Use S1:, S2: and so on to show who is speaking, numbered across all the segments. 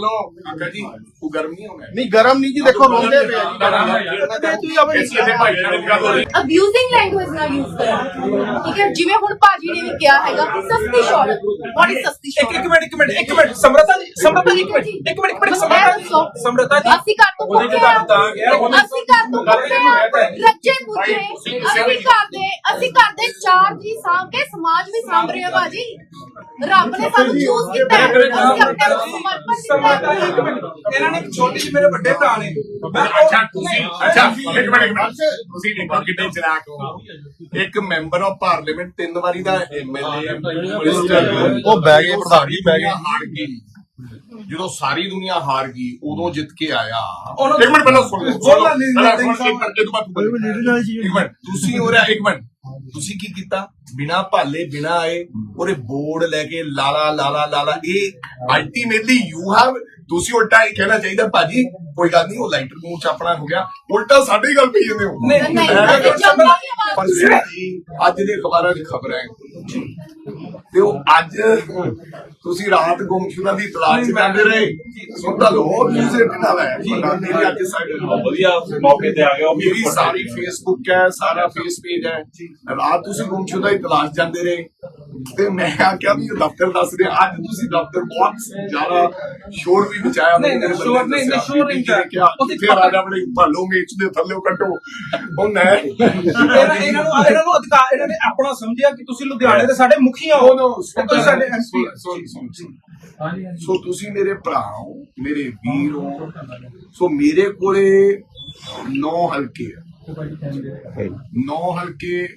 S1: ਲੋ ਕਾਕਾ ਜੀ ਉਹ ਗਰਮ ਨਹੀਂ ਹੋਣਾ।
S2: ਨਹੀਂ ਗਰਮ ਨਹੀਂ ਜੀ ਦੇਖੋ ਰੋਂਦੇ ਪਏ ਆ ਜੀ।
S1: ਇਸ ਲਈ ਭਾਈ ਨਾਲ ਗੱਲ ਹੋ ਰਹੀ।
S3: ਅਬਿਊਜ਼ਿੰਗ ਲੈਂਗੁਏਜ ਨਾ ਯੂਜ਼ ਕਰੋ। ਠੀਕ ਹੈ? ਜਿਵੇਂ ਹੁਣ ਭਾਜੀ ਨੇ ਵੀ ਕਿਹਾ ਹੈਗਾ ਸਸਤੀ ਸ਼ੌਰਤ ਬੜੀ ਸਸਤੀ
S4: ਇੱਕ ਇੱਕ
S3: ਸ਼ੌਰਤ
S4: ਮਿੰਟ ਇੱਕ ਮਿੰਟ ਇੱਕ ਮਿੰਟ। ਸਮਰਤਾ ਜੀ ਸਮਰਤਾ ਜੀ ਇੱਕ ਮਿੰਟ। ਇੱਕ ਮਿੰਟ ਇੱਕ ਮਿੰਟ। ਸਮਰਤਾ ਜੀ ਸਮਰਤਾ ਜੀ
S3: ਅਸੀਂ ਘਰ ਤੋਂ
S4: ਉਹਦੇ
S3: ਪੁੱਛੇ
S4: ਚ ਤੁਹਾਨੂੰ ਤਾਂ ਗਿਆ ਉਹਨੇ
S3: ਅਸੀਂ ਘਰ ਤੋਂ ਪੁੱਛੇ ਆ। ਰੱਜੇ ਪੁੱਛੇ ਅਸੀਂ ਘਰ ਦੇ ਅਸੀਂ ਘਰ ਦੇ ਚਾਰ ਜੀ ਸਾਂਭ ਕੇ ਸਮਾਜ ਵੀ ਸਾਂਭ ਰਹੇ ਆ ਭਾਜੀ। ਰੱਬ ਨੇ ਸਾਨੂੰ ਚੂਜ਼ ਕੀਤਾ ਹੈ ਅਸੀਂ ਆਪਣੇ ਆਪ ਨੂੰ ਸਮਰਪਣ ਕੀਤਾ। ਹੈ
S4: ਇੱਕ ਮਿੰਟ ਇਹਨਾਂ ਨੇ ਇੱਕ ਛੋਟੀ ਜਿਹੀ ਮੇਰੇ ਵੱਡੇ ਭਰਾ ਨੇ। ਮੈਂ ਉਹ-
S1: ਅੱਛਾ ਤੁਸੀਂ ਅੱਛਾ ਇੱਕ ਮਿੰਟ ਇੱਕ ਮਿੰਟ। ਤੁਸੀਂ ਦੇਖੋ ਕਿੰਨੇ ਚਲਾਕ ਹੋ। ਇੱਕ ਮੈਂਬਰ ਆਫ ਪਾਰਲੀਮੈਂਟ ਤਿੰਨ ਵਾਰੀ ਦਾ ਐਮਐਲਏ ਮਿਨਿਸਟਰ।
S2: ਉਹ ਬਹਿ ਗਏ, ਪ੍ਰਧਾਨ ਜੀ ਬਹਿ ਗਏ।
S1: ਹਾਰ ਗਈ। ਜਦੋਂ ਸਾਰੀ ਦੁਨੀਆ ਹਾਰ ਗਈ ਉਦੋਂ ਜਿੱਤ ਕੇ ਆਇਆ।
S4: ਉਹਨਾਂ-
S1: ਇੱਕ ਮਿੰਟ ਪਹਿਲਾਂ ਸੁਣ ਲਓ
S4: ਬੋਲਣਾ ਨਹੀਂ, ਨਹੀਂ,
S1: ਸੁਣ, ਇੱਕ ਮਿੰਟ ਜਦੋਂ ਬਾਤ ਇੱਕ ਮਿੰਟ ਤੁਸੀਂ ਹੋ ਰਿਹਾ ਇੱਕ ਮਿੰਟ। ਤੁਸੀਂ ਕੀ ਕੀਤਾ? ਬਿਨਾ ਭਾਲੇ, ਬਿਨਾ ਆਏ, ਉਹਦੇ ਬੋਰਡ ਲੈ ਕੇ ਲਾਲਾ ਲਾਲਾ ਲਾਲਾ, ਇਹ ਅਲਟੀਮੇਟਲੀ ਯੂ ਹੈਵ ਤੁਸੀਂ ਉਲਟਾ ਇਹ ਕਹਿਣਾ ਚਾਹੀਦਾ ਭਾਜੀ ਕੋਈ ਗੱਲ ਨਹੀਂ ਉਹ ਲਾਈਟਰ ਨੂੰ ਚਾਪਣਾ ਹੋ ਗਿਆ। ਉਲਟਾ ਸਾਡੇ ਗੱਲ ਪਈ ਜਾਂਦੇ ਹੋ
S4: ਨਹੀਂ,
S3: ਨਹੀਂ
S1: ਮੈਂ
S3: ਨਹੀਂ ਜੰਗਾਂ ਦੀ ਆਵਾਜ਼
S1: ਪਰ ਜੀ ਅੱਜ ਦੇ ਅਖਬਾਰਾਂ ਦੀ ਖਬਰ ਹੈ। ਤੇ ਉਹ ਅੱਜ ਤੁਸੀਂ ਰਾਤ ਗੁੰਮਸ਼ੁਦਾ ਦੀ ਤਲਾਸ਼ ਚ ਜਾਂਦੇ ਰਹੇ। ਸੁਣਦਾ ਲੋ ਕਿਸੇ ਕਿੰਨਾ ਹੈ। ਮੇਰੀ ਅੱਜ ਸਾਈਡ
S5: ਵਧੀਆ ਮੌਕੇ ਤੇ ਆ ਗਿਆ ਉਹ ਵੀ
S1: ਮੇਰੀ ਸਾਰੀ ਫੇਸਬੁੱਕ ਹੈ ਸਾਰਾ ਫੇਸ ਪੇਜ ਹੈ। ਰਾਤ ਤੁਸੀਂ ਗੁੰਮਸ਼ੁਦਾ ਦੀ ਤਲਾਸ਼ ਜਾਂਦੇ ਰਹੇ। ਤੇ ਮੈਂ ਆਖਿਆ ਵੀ ਇਹ ਦਫ਼ਤਰ ਦੱਸ ਰਿਹਾ। ਅੱਜ ਤੁਸੀਂ ਦਫ਼ਤਰ ਬਹੁਤ ਜ਼ਿਆਦਾ ਸ਼ੋਰ ਵੀ ਮਚਾਇਆ
S4: ਨਹੀਂ, ਨਹੀਂ, ਸ਼ੋਰ ਨਹੀਂ, ਨਹੀਂ, ਸ਼ੋਰ ਨਹੀਂ ਮਚਾਇਆ।
S1: ਕਿਹਾ
S4: ਉਹਦੀ
S1: ਫਿਰ ਰਾਜਾ ਬੜੇ ਭਾਲੋ ਮੇਚ ਦੇ ਥੱਲੇ ਕੱਟੋ ਉਹ ਮੈਂ
S4: ਇਹਨਾਂ ਇਹਨਾਂ ਨੂੰ ਇਹਨਾਂ ਨੂੰ ਅਧਿਕਾਰ ਇਹਨਾਂ ਨੇ ਆਪਣਾ ਸਮਝਿਆ ਕਿ ਤੁਸੀਂ ਲੁਧਿਆਣੇ ਦੇ ਸਾਡੇ ਮੁਖੀ ਹੋ। ਤੇ ਤੁਸੀਂ ਸਾਡੇ ਐਮਪੀ
S1: ਸੁਣ ਸੁਣ ਸੁਣ। ਸੋ ਤੁਸੀਂ ਮੇਰੇ ਭਰਾ ਹੋ ਮੇਰੇ ਵੀਰ ਹੋ। ਸੋ ਮੇਰੇ ਕੋਲੇ 9 ਹਲਕੇ ਆ। 9 ਹਲਕੇ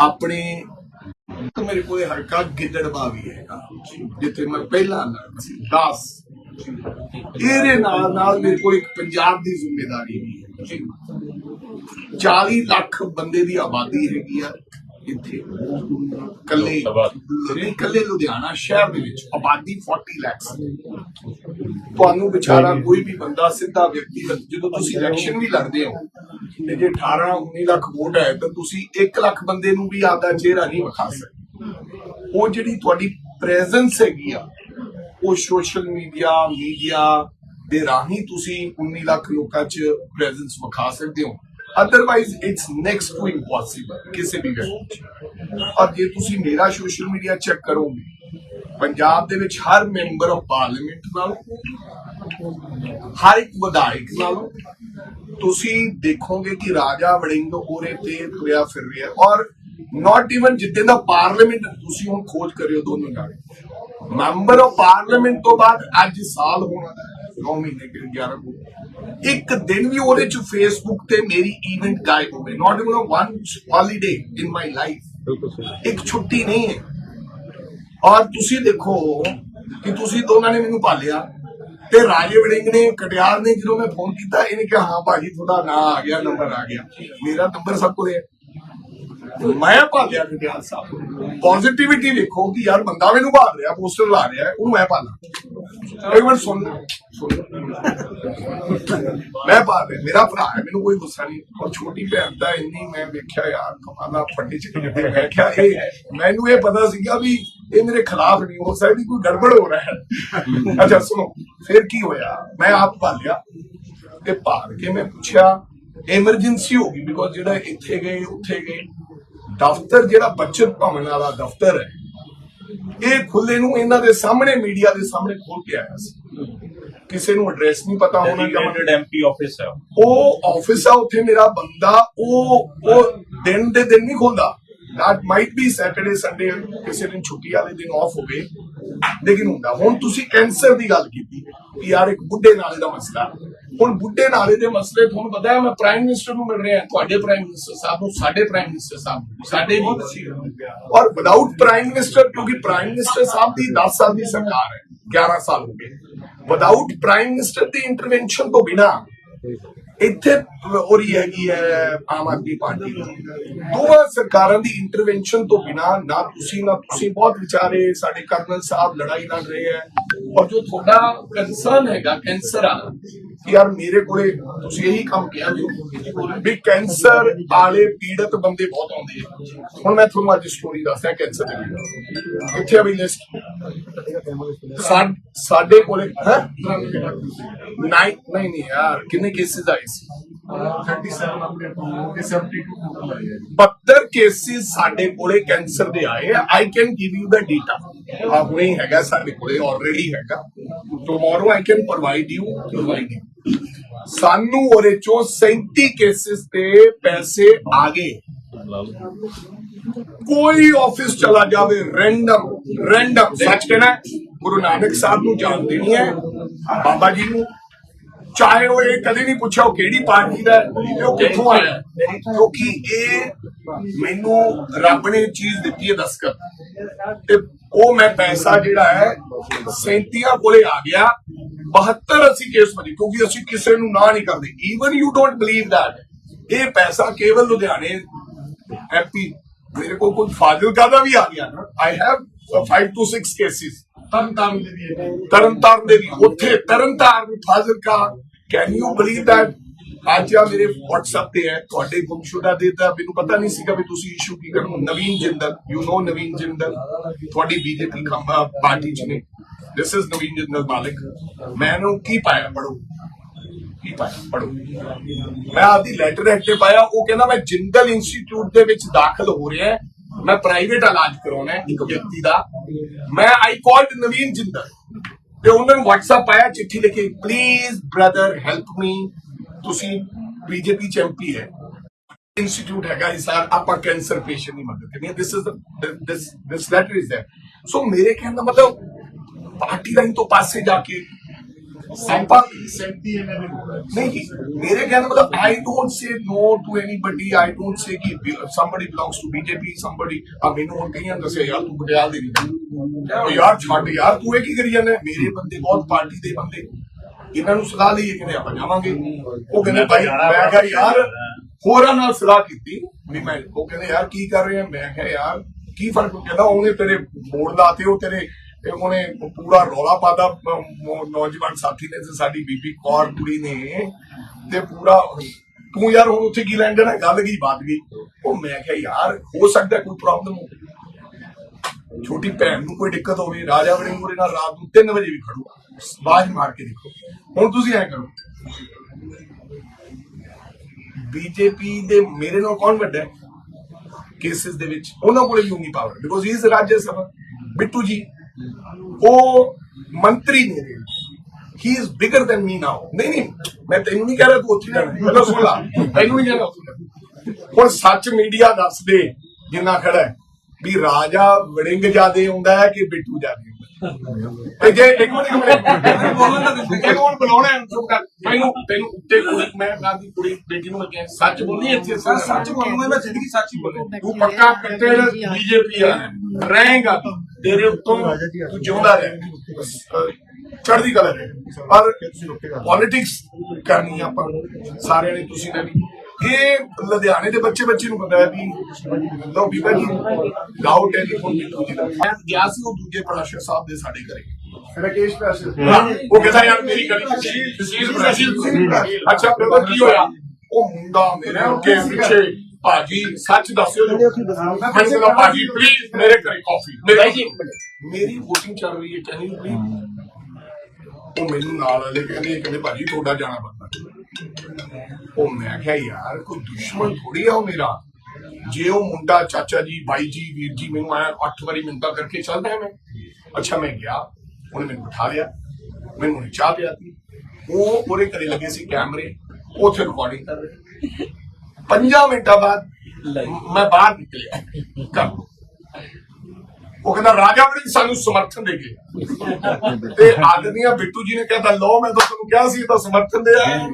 S1: ਆਪਣੇ ਇੱਕ ਮੇਰੇ ਕੋਲ ਹਲਕਾ ਗਿੱਦੜਵਾ ਵੀ ਹੈਗਾ। ਜਿੱਥੇ ਮੈਂ ਪਹਿਲਾਂ ਲੜਦਾ ਸੀ 10 ਇਹਦੇ ਨਾਲ ਨਾਲ ਮੇਰੇ ਕੋਲ ਇੱਕ ਪੰਜਾਬ ਦੀ ਜ਼ਿੰਮੇਵਾਰੀ ਵੀ ਹੈ। 40 ਲੱਖ ਬੰਦੇ ਦੀ ਆਬਾਦੀ ਹੈਗੀ ਆ। ਇੱਥੇ। ਕੱਲੇ ਨਹੀਂ ਕੱਲੇ ਲੁਧਿਆਣਾ ਸ਼ਹਿਰ ਦੇ ਵਿੱਚ ਆਬਾਦੀ 40 ਲੱਖ ਤੁਹਾਨੂੰ ਵਿਚਾਰਾ ਕੋਈ ਵੀ ਬੰਦਾ ਸਿੱਧਾ ਵਿਅਕਤੀ ਜਦੋਂ ਤੁਸੀਂ ਇਲੈਕਸ਼ਨ ਵੀ ਲੜਦੇ ਹੋ ਤੇ ਜੇ 18 19 ਲੱਖ ਵੋਟ ਹੈ ਤਾਂ ਤੁਸੀਂ 1 ਲੱਖ ਬੰਦੇ ਨੂੰ ਵੀ ਆਪਦਾ ਚਿਹਰਾ ਨਹੀਂ ਵਿਖਾ ਸਕਦੇ। ਉਹ ਜਿਹੜੀ ਤੁਹਾਡੀ ਪ੍ਰੈਜ਼ੈਂਸ ਹੈਗੀ ਆ ਉਹ ਸੋਸ਼ਲ ਮੀਡੀਆ ਮੀਡੀਆ ਦੇ ਰਾਹੀਂ ਤੁਸੀਂ 19 ਲੱਖ ਲੋਕਾਂ 'ਚ ਪ੍ਰੈਜ਼ੈਂਸ ਵਿਖਾ ਸਕਦੇ ਹੋ। Otherwise it's next to impossible ਕਿਸੇ ਵੀ ਵਿਅਕਤੀ ਔਰ ਜੇ ਤੁਸੀਂ ਮੇਰਾ ਸੋਸ਼ਲ ਮੀਡੀਆ ਚੈੱਕ ਕਰੋਗੇ, ਪੰਜਾਬ ਦੇ ਵਿੱਚ ਹਰ ਮੈਂਬਰ ਆਫ ਪਾਰਲੀਮੈਂਟ ਨਾਲ, ਹਰ ਇੱਕ ਵਿਧਾਇਕ ਨਾਲ, ਤੁਸੀਂ ਦੇਖੋਗੇ ਕਿ ਰਾਜਾ ਵੜਿੰਗ ਉਹਦੇ ਤੇ ਤੁਰਿਆ ਫਿਰ ਰਿਹਾ। ਔਰ ਨਾਟ ਇਵਨ ਜਿੱਦਾਂ ਦਾ ਪਾਰਲੀਮੈਂਟ ਤੁਸੀਂ ਹੁਣ ਖੋਜ ਕਰਿਓ ਦੋਨੋਂ ਜਾਣੇ ਮੈਂਬਰ ਆਫ ਪਾਰਲੀਮੈਂਟ ਤੋਂ ਬਾਅਦ ਅੱਜ ਸਾਲ ਹੋਣਾ 9 ਮਹੀਨੇ ਕਿ 11 ਮਹੀਨੇ। ਇੱਕ ਦਿਨ ਵੀ ਉਹਦੇ ਚ ਫੇਸਬੁੱਕ ਤੇ ਮੇਰੀ ਇਵੈਂਟ ਗਾਇਬ ਹੋ ਗਈ। Not even one holiday in my life ਇੱਕ ਛੁੱਟੀ ਨਹੀਂ ਹੈ। ਔਰ ਤੁਸੀਂ ਦੇਖੋ ਕਿ ਤੁਸੀਂ ਦੋਨਾਂ ਨੇ ਮੈਨੂੰ ਪਾਲਿਆ ਤੇ ਰਾਜੇ ਵੜਿੰਗ ਨੇ ਕਟਿਆਰ ਨੇ ਜਦੋਂ ਮੈਂ ਫੋਨ ਕੀਤਾ ਇਹਨੇ ਕਿਹਾ ਹਾਂ ਭਾਜੀ ਤੁਹਾਡਾ ਨਾਂ ਆ ਗਿਆ ਨੰਬਰ ਆ ਗਿਆ। ਮੇਰਾ ਨੰਬਰ ਸਭ ਕੋਲ ਹੈ। ਮੈਂ ਭਾਲਿਆ ਕਟਿਆਰ ਸਾਹਿਬ ਪੋਜ਼ਿਟਿਵਿਟੀ ਦੇਖੋ ਕਿ ਯਾਰ ਬੰਦਾ ਮੈਨੂੰ ਭਾਲ ਰਿਹਾ ਪੋਸਟਰ ਲਾ ਰਿਹਾ, ਉਹਨੂੰ ਮੈਂ ਭਾਲਾਂ। ਇੱਕ ਵਾਰ ਸੁਣ ਮੈਂ ਭਾਲ ਰਿਹਾ, ਮੇਰਾ ਭਰਾ ਹੈ, ਮੈਨੂੰ ਕੋਈ ਗੁੱਸਾ ਨਹੀਂ। ਔਰ ਛੋਟੀ ਭੈਣ ਦਾ ਇੰਨੀ ਮੈਂ ਵੇਖਿਆ ਯਾਰ ਕਮਾਲਾ ਫੱਟੀ ਚ ਕਿਤੇ ਮੈਂ ਕਿਹਾ, ਇਹ ਮੈਨੂੰ ਇਹ ਪਤਾ ਸੀਗਾ ਵੀ ਇਹ ਮੇਰੇ ਖਿਲਾਫ ਨਹੀਂ ਹੋ ਸਕਦੀ, ਕੋਈ ਗੜਬੜ ਹੋ ਰਿਹਾ ਹੈ। ਅੱਛਾ, ਸੁਣੋ, ਫਿਰ ਕੀ ਹੋਇਆ? ਮੈਂ ਆਪ ਭਾਲਿਆ ਤੇ ਭਾਲ ਕੇ ਮੈਂ ਪੁੱਛਿਆ ਐਮਰਜੈਂਸੀ ਹੋ ਗਈ ਬਿਕੋਜ਼ ਜਿਹੜਾ ਇੱਥੇ ਗਏ, ਉੱਥੇ ਗਏ। ਦਫ਼ਤਰ ਜਿਹੜਾ ਬੱਚਤ ਭਵਨ ਵਾਲਾ ਦਫ਼ਤਰ ਹੈ ਇਹ ਖੁੱਲੇ ਨੂੰ ਇਹਨਾਂ ਦੇ ਸਾਹਮਣੇ ਮੀਡੀਆ ਦੇ ਸਾਹਮਣੇ ਖੋਲ ਕੇ ਆਇਆ ਸੀ। ਕਿਸੇ ਨੂੰ ਐਡਰੈਸ ਨਹੀਂ ਪਤਾ ਹੋਣਾ। ਕਿ
S5: ਡੈਡੀਕੇਟਡ ਐਮਪੀ ਆਫਿਸ ਹੈ।
S1: ਉਹ ਆਫਿਸ ਆ ਉੱਥੇ ਮੇਰਾ ਬੰਦਾ ਉਹ ਉਹ ਦਿਨ ਦੇ ਦਿਨ ਨਹੀਂ ਖੋਲਦਾ that might be Saturday Sunday ਕਿਸੇ ਦਿਨ ਛੁੱਟੀ ਵਾਲੇ ਦਿਨ ਆਫ ਹੋਵੇ ਲੇਕਿਨ ਹੁੰਦਾ ਹੁਣ ਤੁਸੀਂ ਕੈਂਸਰ ਦੀ ਗੱਲ ਕੀਤੀ ਕਿ ਯਾਰ ਇੱਕ ਬੁੱਢੇ ਨਾਲੇ ਦਾ ਮਸਲਾ ਹੁਣ ਬੁੱਢੇ ਨਾਲੇ ਦੇ ਮਸਲੇ ਤੁਹਾਨੂੰ ਪਤਾ ਹੈ ਮੈਂ ਪ੍ਰਾਈਮ ਮਿਨਿਸਟਰ ਨੂੰ ਮਿਲ ਰਿਹਾ ਤੁਹਾਡੇ ਪ੍ਰਾਈਮ ਮਿਨਿਸਟਰ ਸਾਹਿਬ ਨੂੰ ਸਾਡੇ ਪ੍ਰਾਈਮ ਮਿਨਿਸਟਰ ਸਾਹਿਬ ਨੂੰ, ਸਾਡੇ ਨਹੀਂ ਔਰ ਵਿਦਆਊਟ ਪ੍ਰਾਈਮ ਮਿਨਿਸਟਰ ਕਿਉਂਕਿ ਪ੍ਰਾਈਮ ਮਿਨਿਸਟਰ ਸਾਹਿਬ ਦੀ 10 ਸਾਲ ਦੀ ਸਰਕਾਰ ਹੈ 11 ਸਾਲ ਹੋ ਗਏ। ਵਿਦਆਊਟ ਪ੍ਰਾਈਮ ਮਿਨਿਸਟਰ ਦੀ ਇੰਟਰਵੈਂਸ਼ਨ ਤੋਂ ਬਿਨਾ ਇੱਥੇ ਹੋ ਰਹੀ ਹੈਗੀ ਹੈ ਆਮ ਆਦਮੀ ਪਾਰਟੀ ਦੋਵਾਂ ਸਰਕਾਰਾਂ ਦੀ ਇੰਟਰਵੈਂਸ਼ਨ ਤੋਂ ਬਿਨਾ ਨਾ ਤੁਸੀਂ ਨਾ ਤੁਸੀਂ ਬਹੁਤ ਵਿਚਾਰੇ ਸਾਡੇ ਕਰਨਲ ਸਾਹਿਬ ਲੜਾਈ ਲੜ ਰਹੇ ਹੈ। ਔਰ ਜੋ ਤੁਹਾਡਾ ਕੰਸਰਨ ਹੈਗਾ ਕੈਂਸਰ ਆ ਕਿ ਯਾਰ ਮੇਰੇ ਕੋਲੇ ਤੁਸੀਂ ਇਹੀ ਕੰਮ ਕਿਹਾ ਵੀ ਵੀ ਕੈਂਸਰ ਵਾਲੇ ਪੀੜਤ ਬੰਦੇ ਬਹੁਤ ਆਉਂਦੇ ਆ। ਹੁਣ ਮੈਂ ਤੁਹਾਨੂੰ ਅੱਜ ਸਟੋਰੀ ਦੱਸਦਾ ਕੈਂਸਰ ਦੀ ਇੱਥੇ ਅਭੀ ਲਿਸਟ ਸਾਡੇ ਕੋਲੇ ਹੈਂ? ਨਹੀਂ ਨਹੀਂ ਯਾਰ ਕਿੰਨੇ ਕੇਸਿਸ ਆਏ ਸੀ?
S2: 37 ਆਪਣੇ ਤੋਂ ਤੇ 72 ਟੋਟਲ ਆਏ ਆ ਜੀ।
S1: 72 ਕੇਸਿਸ ਸਾਡੇ ਕੋਲੇ ਕੈਂਸਰ ਦੇ ਆਏ ਆਈ ਕੈਨ ਗਿਵ ਯੂ ਦਾ ਡੇਟਾ ਆ ਹੁਣੇ ਹੈਗਾ, ਸਾਡੇ ਕੋਲੇ ਆਲਰੇਡੀ ਹੈਗਾ। Tomorrow I can provide you provide ਸਾਨੂੰ ਉਹਦੇ ਚੋਂ 37 ਕੇਸਿਸ ਤੇ ਪੈਸੇ ਆ ਗਏ। ਕੋਈ ਆਫਿਸ ਚਲਾ ਜਾਵੇ ਰੈਂਡਮ ਰੈਂਡਮ ਸੱਚ ਕਹਿਣਾ, ਗੁਰੂ ਨਾਨਕ ਸਾਹਿਬ ਨੂੰ ਜਾਣਦੇ ਨਹੀਂ ਹੈ, ਬਾਬਾ ਜੀ ਨੂੰ। ਚਾਹੇ ਉਹ ਇਹ ਕਦੇ ਨਹੀਂ ਪੁੱਛਿਆ ਉਹ ਕਿਹੜੀ ਪਾਰਟੀ ਦਾ ਤੇ ਉਹ ਕਿੱਥੋਂ ਆਇਆ ਕਿਉਂਕਿ ਇਹ ਮੈਨੂੰ ਰੱਬ ਨੇ ਚੀਜ਼ ਦਿੱਤੀ ਹੈ ਦਸਕਤ ਤੇ ਉਹ ਮੈਂ ਪੈਸਾ ਜਿਹੜਾ ਹੈ 37 ਕੋਲੇ ਆ ਗਿਆ। 72 ਅਸੀਂ ਕੇਸ ਬਣੀ ਕਿਉਂਕਿ ਅਸੀਂ ਕਿਸੇ ਨੂੰ ਨਾ ਨਹੀਂ ਕਰਦੇ। Even you don't believe that ਇਹ ਪੈਸਾ ਕੇਵਲ ਲੁਧਿਆਣੇ ਐਮਪੀ ਮੇਰੇ ਕੋਲ ਕੋਈ ਫਾਜ਼ਿਲਕਾ ਦਾ ਵੀ ਆ ਗਿਆ I have 5 to 6
S2: cases Tarntaran ਦੇ ਵੀ
S1: ਤਰਨਤਾਰਨ ਦੇ ਵੀ। ਉੱਥੇ Tarntaran Fazilka. Can you believe that ਅੱਜ ਆ ਮੇਰੇ WhatsApp ਤੇ ਹੈ, ਤੁਹਾਡੇ ਗੁੰਮਸ਼ੁਦਾ ਦੇ ਤਾਂ ਮੈਨੂੰ ਪਤਾ ਨਹੀਂ ਸੀਗਾ ਵੀ ਤੁਸੀਂ ਇਸ਼ੂ ਕੀ ਕਰਨਾ ਨਵੀਨ ਜਿੰਦਲ ਯੂ نو ਨਵੀਨ ਜਿੰਦਲ, ਤੁਹਾਡੀ ਬੀਜੇਪੀ ਪਾਰਟੀ ਚ ਨੇ। ਦਿਸ ਇਜ਼ ਨਵੀਨ ਜਿੰਦਲ ਮਾਲਿਕ। ਮੈਂ ਕੀ ਪਾਇਆ? ਪੜੋ ਕੀ ਪਾਇਆ? ਪੜੋ ਮੈਂ ਆਪਦੀ ਲੈਟਰ ਹੈਡ ਤੇ ਪਾਇਆ, ਉਹ ਕਹਿੰਦਾ ਮੈਂ ਜਿੰਦਲ ਇੰਸਟੀਚਿਊਟ ਦੇ ਵਿੱਚ ਦਾਖਲ ਹੋ ਰਿਹਾ ਮੈਂ ਪ੍ਰਾਈਵੇਟ ਇਲਾਜ ਕਰਾਉਣਾ ਇੱਕ ਵਿਅਕਤੀ ਦਾ। ਮੈਂ ਆਈ ਕਾਲਡ ਨਵੀਨ ਜਿੰਦਲ। ਤੇ ਉਹਨਾਂ ਨੂੰ WhatsApp ਆਇਆ ਚਿੱਠੀ ਲਿਖੀ ਪਲੀਜ਼ ਬ੍ਰਦਰ ਹੈਲਪ ਮੀ ਤੁਸੀਂ ਬੀਜੇਪੀ ਚ ਐਮਪੀ ਹੈ ਇੰਸਟੀਚਿਊਟ ਹੈਗਾ ਇਸ ਸਾਰ ਆਪਾਂ ਕੈਂਸਰ ਪੇਸ਼ੈਂਟ ਦੀ ਮਦਦ ਕਰਨੀ ਹੈ this is this this letter is there so ਮੇਰੇ ਕਹਿਣ ਦਾ ਮਤਲਬ ਪਾਰਟੀ ਲਾਈਨ ਤੋਂ ਪਾਸੇ ਜਾ ਕੇ ਆਪਾਂ
S2: 37 ਇਹਨਾਂ ਦੇ ਲੋਕ ਹੈ
S1: नहीं जी मेरे कहने मतलब I don't say no to anybody I don't say कि somebody belongs to BJP somebody ਆ ਮੈਨੂੰ ਹੁਣ ਕਈਆਂ ਦੱਸਿਆ ਯਾਰ ਤੂੰ ਪਟਿਆਲ ਦੇ ਨਹੀਂ ਉਹ ਯਾਰ ਛੱਡ ਯਾਰ ਤੂੰ ਇਹ ਕੀ ਕਰੀ ਜਾਂਦਾ ਮੇਰੇ ਬੰਦੇ ਬਹੁਤ ਪਾਰਟੀ ਦੇ ਬੰਦੇ ਇਹਨਾਂ ਨੂੰ ਸਲਾਹ ਲਈਏ ਕਹਿੰਦੇ ਆਪਾਂ ਜਾਵਾਂਗੇ। ਉਹ ਕਹਿੰਦੇ ਭਾਈ ਮੈਂ ਕਿਹਾ ਯਾਰ ਹੋਰਾਂ ਨਾਲ ਸਲਾਹ ਕੀਤੀ। ਵੀ ਮੈਂ ਉਹ ਕਹਿੰਦੇ ਯਾਰ ਕੀ ਕਰ ਰਹੇ ਆ? ਮੈਂ ਕਿਹਾ ਯਾਰ ਕੀ ਫ਼ਰਕ ਕਹਿੰਦਾ ਉਹਨੇ ਤੇਰੇ ਬੋਰਡ ਲਾਤੇ ਉਹ ਤੇਰੇ ਉਹਨੇ ਪੂਰਾ ਰੌਲਾ ਪਾਦਾ ਨੌਜਵਾਨ ਸਾਥੀ ਨੇ ਸਾਡੀ ਬੀਬੀ ਕੌਰ ਕੁੜੀ ਨੇ ਤੇ ਪੂਰਾ ਤੂੰ ਯਾਰ ਹੁਣ ਉੱਥੇ ਕੀ ਲੈਣ ਜਾਣਾ ਗੱਲ ਕੀ ਬਾਤ ਗਈ? ਉਹ ਮੈਂ ਕਿਹਾ ਯਾਰ ਹੋ ਸਕਦਾ ਕੋਈ ਪ੍ਰੋਬਲਮ ਹੋ ਛੋਟੀ ਭੈਣ ਨੂੰ ਕੋਈ ਦਿੱਕਤ ਹੋਵੇ, ਰਾਜਾ ਵੜੇ ਮੂਰੇ ਨਾਲ ਰਾਤ ਨੂੰ 3 ਵਜੇ ਵੀ ਖੜੂਗਾ ਬਾਜ ਮਾਰ ਕੇ ਦੇਖੋ। ਹੁਣ ਤੁਸੀਂ ਐ ਕਰੋ। ਬੀਜੇਪੀ ਦੇ ਮੇਰੇ ਨਾਲ ਕੌਣ ਵੱਡਾ ਹੈ? ਕੇਸਿਸ ਦੇ ਵਿੱਚ ਉਹਨਾਂ ਕੋਲੇ uni power because he. Is Rajya Sabha Bittu ji, ਉਹ ਮੰਤਰੀ ਨੇ। He is bigger than me now ਨਹੀਂ ਨਹੀਂ, ਮੈਂ ਤੈਨੂੰ ਨਹੀਂ ਕਹਿ ਰਿਹਾ ਤੂੰ ਉੱਥੇ ਜਾਣਾ। ਪਹਿਲਾਂ ਸੁਣ ਲਾ। ਤੈਨੂੰ ਨਹੀਂ ਜਾਣਾ ਜਾਣਾ। ਹੁਣ ਸੱਚ ਮੀਡੀਆ ਦੱਸ ਦੇ ਜਿੰਨਾ ਖੜਾ ਹੈ। ਵੀ ਰਾਜਾ ਵੜਿੰਗ ਜਿਆਦੇ ਆਉਂਦਾ ਹੈ ਕਿ ਬਿੱਟੂ ਜਿਆਦੇ ਤੇ ਜੇ ਇੱਕ ਮਿੰਟ ਇੱਕ ਮਿੰਟ। ਬੁਲਾਉਣਾ ਹੈ ਚੁੱਪ ਕਰ। ਮੈਨੂੰ ਤੈਨੂੰ ਉੱਤੇ ਕੁੜੀ ਮੈਂ ਆਪਦੀ ਕੁੜੀ ਬੇਟੀ ਨੂੰ ਲੱਗਿਆ ਸੱਚ ਬੋਲਣੀ ਇੱਥੇ?
S4: ਸਰ ਸੱਚ ਬੋਲੂੰਗਾ ਮੈਂ ਜ਼ਿੰਦਗੀ ਸੱਚ ਹੀ ਬੋਲੂੰਗਾ
S1: ਤੂੰ ਪੱਕਾ ਕੱਟੜ ਬੀਜੇਪੀ ਆ ਰਹੇਗਾ ਤੇਰੇ ਉੱਤੋਂ ਤੂੰ ਜਿਉਂਦਾ ਰਹਿ। ਚੜ੍ਹਦੀ ਕਲਾ ਰਹੇ। ਪਰ ਪੋਲਿਟਿਕਸ ਕਰਨੀ ਆਪਾਂ। ਸਾਰਿਆਂ ਨੇ ਤੁਸੀਂ ਨੇ ਵੀ ਇਹ ਲੁਧਿਆਣੇ ਦੇ ਬੱਚੇ ਬੱਚੇ ਨੂੰ ਪਤਾ ਹੈ ਵੀ ਲੋ ਬੀਬਾ ਜੀ ਲਾਓ ਟੈਲੀਫੋਨ ਬਿੱਟੂ ਜੀ ਦਾ। ਮੈਂ ਗਿਆ ਸੀ ਉਹ ਦੂਜੇ ਪ੍ਰਸ਼ਰ ਸਾਹਿਬ ਦੇ ਸਾਡੇ ਘਰੇ।
S2: ਰਕੇਸ਼ ਪੈਸੇ
S1: ਉਹ ਕਹਿੰਦਾ ਯਾਰ ਮੇਰੀ ਗਲੀ ਤਹਿਸੀਲ ਤਹਿਸੀਲ ਅੱਛਾ ਫਿਰ ਕੀ ਹੋਇਆ? ਉਹ ਮੁੰਡਾ ਮੇਰੇ ਅੱਗੇ ਪਿੱਛੇ ਭਾਜੀ ਸੱਚ ਦੱਸਿਓ ਜੀ। ਮੈਂ ਭਾਜੀ ਪਲੀਜ਼ ਮੇਰੇ ਘਰੇ ਕਾਫੀ ਮੇਰੀ ਮੇਰੀ ਵੋਟਿੰਗ ਚੱਲ ਰਹੀ ਹੈ ਕੈਨ ਯੂ ਪਲੀਜ਼ ਉਹ ਮੈਨੂੰ ਨਾਲ ਵਾਲੇ ਕਹਿੰਦੇ ਕਹਿੰਦੇ ਭਾਜੀ ਤੁਹਾਡਾ ਜਾਣਾ ਬੰਦਾ ਉਹ ਮੈਂ ਕਿਹਾ ਯਾਰ ਕੋਈ ਦੁਸ਼ਮਣ ਥੋੜੀ ਆ ਉਹ ਮੇਰਾ? ਜੇ ਉਹ ਮੁੰਡਾ ਚਾਚਾ ਜੀ ਬਾਈ ਜੀ ਵੀਰ ਜੀ ਮੈਨੂੰ ਆਇਆ ਅੱਠ ਵਾਰੀ ਮਿੰਤਾ ਕਰਕੇ ਚੱਲਦਾ ਹੈ ਮੈਂ। ਅੱਛਾ ਮੈਂ ਗਿਆ ਉਹਨੇ ਮੈਨੂੰ ਬਿਠਾ ਲਿਆ ਮੈਨੂੰ ਉਹਨੇ ਚਾਹ ਪਿਆਤੀ। ਉਹ ਉਹਦੇ ਘਰੇ ਲੱਗੇ ਸੀ ਕੈਮਰੇ ਉੱਥੇ ਰਿਕਾਰਡਿੰਗ ਕਰ ਰਹੇ। ਪੰਜਾਂ ਮਿੰਟਾਂ ਬਾਅਦ ਮੈਂ ਬਾਹਰ ਨਿਕਲਿਆ। ਤੋਂ। ਉਹ ਕਹਿੰਦਾ ਰਾਜਾ ਵੜਿੰਗ ਸਾਨੂੰ ਸਮਰਥਨ ਦੇ ਕੇ ਤੇ ਆਦਮੀਆਂ ਬਿੱਟੂ ਜੀ ਨੇ ਕਹਿੰਦਾ ਲੋ ਮੈਂ ਤਾਂ ਤੁਹਾਨੂੰ ਕਿਹਾ ਸੀ ਇਹ ਤਾਂ ਸਮਰਥਨ ਦੇ ਆਇਆ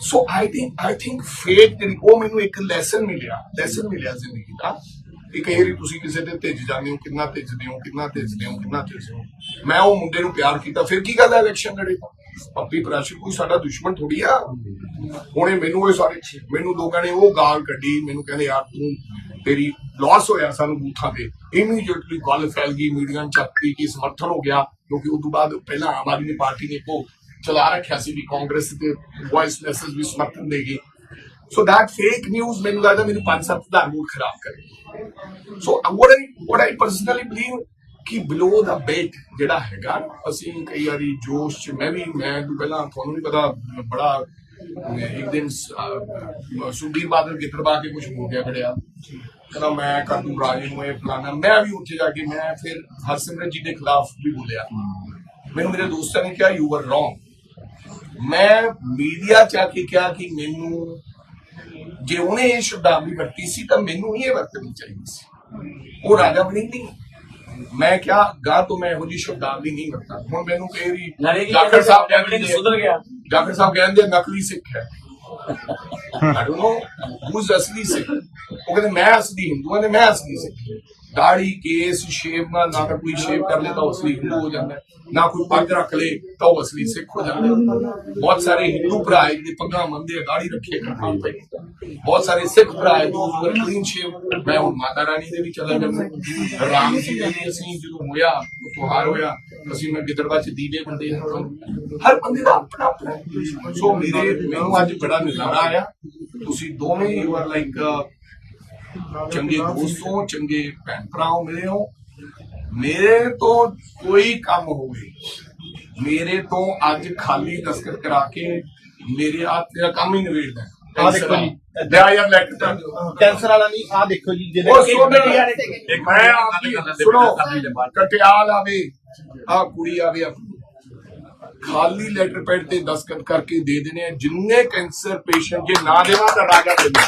S1: so I think I think fake ਜਿਹੜੀ, ਉਹ ਮੈਨੂੰ ਇੱਕ ਲੈਸਨ ਮਿਲਿਆ ਲੈਸਨ ਮਿਲਿਆ ਜ਼ਿੰਦਗੀ ਦਾ ਕਿ ਕਈ ਵਾਰੀ ਤੁਸੀਂ ਕਿਸੇ ਤੇ ਭਿੱਜ ਜਾਂਦੇ ਹੋ, ਕਿੰਨਾ ਭਿੱਜਦੇ ਹੋ, ਕਿੰਨਾ ਭਿੱਜਦੇ ਹੋ, ਕਿੰਨਾ ਭਿੱਜਦੇ ਹੋ। ਮੈਂ ਉਹ ਮੁੰਡੇ ਨੂੰ ਪਿਆਰ ਕੀਤਾ। ਫਿਰ ਕੀ ਗੱਲ ਹੈ ਇਲੈਕਸ਼ਨ ਲੜੇ? ਪੱਪੀ ਪ੍ਰਾਸ਼ਰ ਕੋਈ ਸਾਡਾ ਦੁਸ਼ਮਣ ਥੋੜੀ ਆ। ਹੁਣੇ ਮੈਨੂੰ ਇਹ ਸਾਰੇ, ਮੈਨੂੰ ਲੋਕਾਂ ਨੇ ਉਹ ਗਾਲ ਕੱਢੀ, ਮੈਨੂੰ ਕਹਿੰਦੇ, ਯਾਰ ਤੂੰ ਤੇਰੀ ਲਾਸ ਹੋਇਆ ਸਾਨੂੰ ਬੂਥਾਂ ਤੇ। ਇਮੀਡੀਏਟਲੀ ਗੱਲ ਫੈਲ ਗਈ, ਮੀਡੀਆ ਚ ਚੱਕੀ ਕੀ ਸਮਰਥਨ ਹੋ ਗਿਆ, ਕਿਉਂਕਿ ਉਸ ਤੋਂ ਬਾਅਦ ਪਹਿਲਾਂ ਆਮ ਆਦਮੀ ਪਾਰਟੀ ਨੇ ਕੋ ਚਲਾ ਰੱਖਿਆ ਸੀ ਵੀ ਕਾਂਗਰਸ ਤੇ ਵੌਇਸ ਮੈਸੇਜ ਵੀ ਸਮਰਥਨ ਦੇਗੀ ਸੋ ਦੈਟ ਫੇਕ ਨਿਊਜ਼ ਮੈਨੂੰ ਲੱਗਦਾ ਮੈਨੂੰ ਪੰਜ ਸੱਤ ਦਾ ਮੂਡ ਖਰਾਬ ਕਰੇ ਸੋ what I what I personally believe ਕਿ ਬਿਲੋ ਦਾ ਬੇਟ ਜਿਹੜਾ ਹੈਗਾ ਅਸੀਂ ਕਈ ਵਾਰੀ ਜੋਸ਼ ਚ ਮੈਂ ਵੀ ਮੈਂ ਤੋਂ ਪਹਿਲਾਂ ਤੁਹਾਨੂੰ ਵੀ ਪਤਾ ਬੜਾ ਇੱਕ ਦਿਨ ਸੁਖਬੀਰ ਬਾਦਲ ਗਿੱਤਰ ਗਿੱਤਰਬਾ ਕੇ ਕੁਝ ਬੋਲ ਗਿਆ ਖੜਿਆ ਕਹਿੰਦਾ ਮੈਂ ਕਰ ਦੂੰ ਰਾਜੇ ਨੂੰ ਇਹ ਫਲਾਣਾ ਮੈਂ ਵੀ ਉੱਥੇ ਜਾ ਕੇ ਮੈਂ ਫਿਰ ਹਰਸਿਮਰਤ ਜੀ ਦੇ ਖਿਲਾਫ ਵੀ ਬੋਲਿਆ ਮੈਨੂੰ ਮੇਰੇ ਦੋਸਤਾਂ ਨੇ ਕਿਹਾ ਯੂ ਆਰ ਰੋਂਗ ਮੈਂ ਮੀਡੀਆ ਚ ਆ ਕੇ ਕਿਹਾ ਕਿ ਮੈਨੂੰ ਜੇ ਉਹਨੇ ਇਹ ਸ਼ਬਦਾਵਲੀ ਵਰਤੀ ਸੀ ਤਾਂ ਮੈਨੂੰ ਹੀ ਇਹ ਵਰਤਣੀ ਚਾਹੀਦੀ ਸੀ। ਉਹ ਰਾਜਾ ਬਣੀ ਨਹੀਂ। ਮੈਂ ਕਿਹਾ ਗਾ ਤੋਂ ਮੈਂ ਇਹੋ ਜਿਹੀ ਸ਼ਬਦਾਵਲੀ ਨਹੀਂ ਵਰਤਾ ਹੁਣ ਮੈਨੂੰ ਕਈ ਵਾਰੀ
S5: ਨਾਲੇ ਕੀ
S1: ਡਾਕਟਰ ਸਾਹਿਬ
S5: ਕਹਿੰਦੇ ਸੁਧਰ ਗਿਆ।
S1: ਡਾਕਟਰ ਸਾਹਿਬ ਕਹਿੰਦੇ ਨਕਲੀ ਸਿੱਖ ਹੈ। ਆਈ ਡੋਨਟ ਨੋ ਹੂਜ਼ ਅਸਲੀ ਸਿੱਖ ਉਹ ਕਹਿੰਦੇ ਮੈਂ ਅਸਲੀ ਹਿੰਦੂ ਹਾਂ ਮੈਂ ਅਸਲੀ ਸਿੱਖ ਦਾੜੀ ਕੇਸ ਸ਼ੇਵ ਨਾ ਨਾ ਤਾਂ ਕੋਈ ਸ਼ੇਵ ਕਰ ਲੇ ਤਾਂ ਅਸਲੀ ਹਿੰਦੂ ਹੋ ਜਾਂਦਾ ਨਾ ਕੋਈ ਪੱਗ ਰੱਖ ਲੇ ਤਾਂ ਉਹ ਅਸਲੀ ਸਿੱਖ ਹੋ ਜਾਂਦਾ ਬਹੁਤ ਸਾਰੇ ਹਿੰਦੂ ਭਰਾ ਜਿਹੜੇ ਪੱਗਾਂ ਮੰਨਦੇ ਆ ਦਾੜੀ ਰੱਖੇ ਕਰਦੇ ਬਹੁਤ ਸਾਰੇ ਸਿੱਖ ਭਰਾ ਜੋ ਕਲੀਨ ਸ਼ੇਵ ਮੈਂ ਹੁਣ ਮਾਤਾ ਰਾਣੀ ਦੇ ਵੀ ਚਲਾ ਜਾਂਦਾ ਰਾਮ ਜੀ ਦੇ ਵੀ ਅਸੀਂ ਜਦੋਂ ਹੋਇਆ ਤਿਉਹਾਰ ਹੋਇਆ, ਅਸੀਂ ਮੈਂ ਗਿੱਦੜਵਾ ਚ ਦੀਵੇ ਬੰਦੇ ਹਰ ਬੰਦੇ ਦਾ ਆਪਣਾ ਆਪਣਾ ਸੋ ਮੇਰੇ, ਮੈਨੂੰ ਅੱਜ ਬੜਾ ਨਜ਼ਾਰਾ ਆਇਆ। ਤੁਸੀਂ ਦੋਵੇਂ ਯੂ ਆਰ ਲਾਈਕ ਚੰਗੇ ਦੋਸਤ ਹੋ, ਚੰਗੇ ਭੈਣ ਭਰਾ ਹੋ ਮੇਰੇ ਹੋ। ਮੇਰੇ ਤੋਂ ਕੋਈ ਕੰਮ ਹੋਵੇ, ਮੇਰੇ ਤੋਂ ਅੱਜ ਖਾਲੀ ਦਸਤਖਤ ਕਰਾ ਕੇ ਮੇਰੇ ਹੱਥ ਤੇਰਾ ਕੰਮ ਹੀ ਨਿਬੇੜਦਾ
S2: ਆਹ ਦੇਖੋ ਜੀ।
S1: ਲਿਆ ਯਾਰ ਲੈਟਰ
S2: ਕੈਂਸਰ ਵਾਲਾ ਨਹੀਂ ਆ ਦੇਖੋ ਜੀ ਜਿਹਦੇ
S1: ਉਹ ਸੁਣ ਮੈਂ ਆਪੀ ਸੁਣੋ ਕਟਿਆਲ ਆਵੇ ਆ ਕੁੜੀ ਆਵੇ ਆਪਣੀ। ਖਾਲੀ ਲੈਟਰ ਪੈਡ ਤੇ ਦਸਤਖਤ ਕਰਕੇ ਦੇ ਦੇਣੇ ਆ। ਜਿੰਨੇ ਕੈਂਸਰ ਪੇਸ਼ੈਂਟ ਜੇ ਨਾ ਦੇਵਾਂ ਤਾਂ ਰਾਜਾ ਦੇਵਾਂ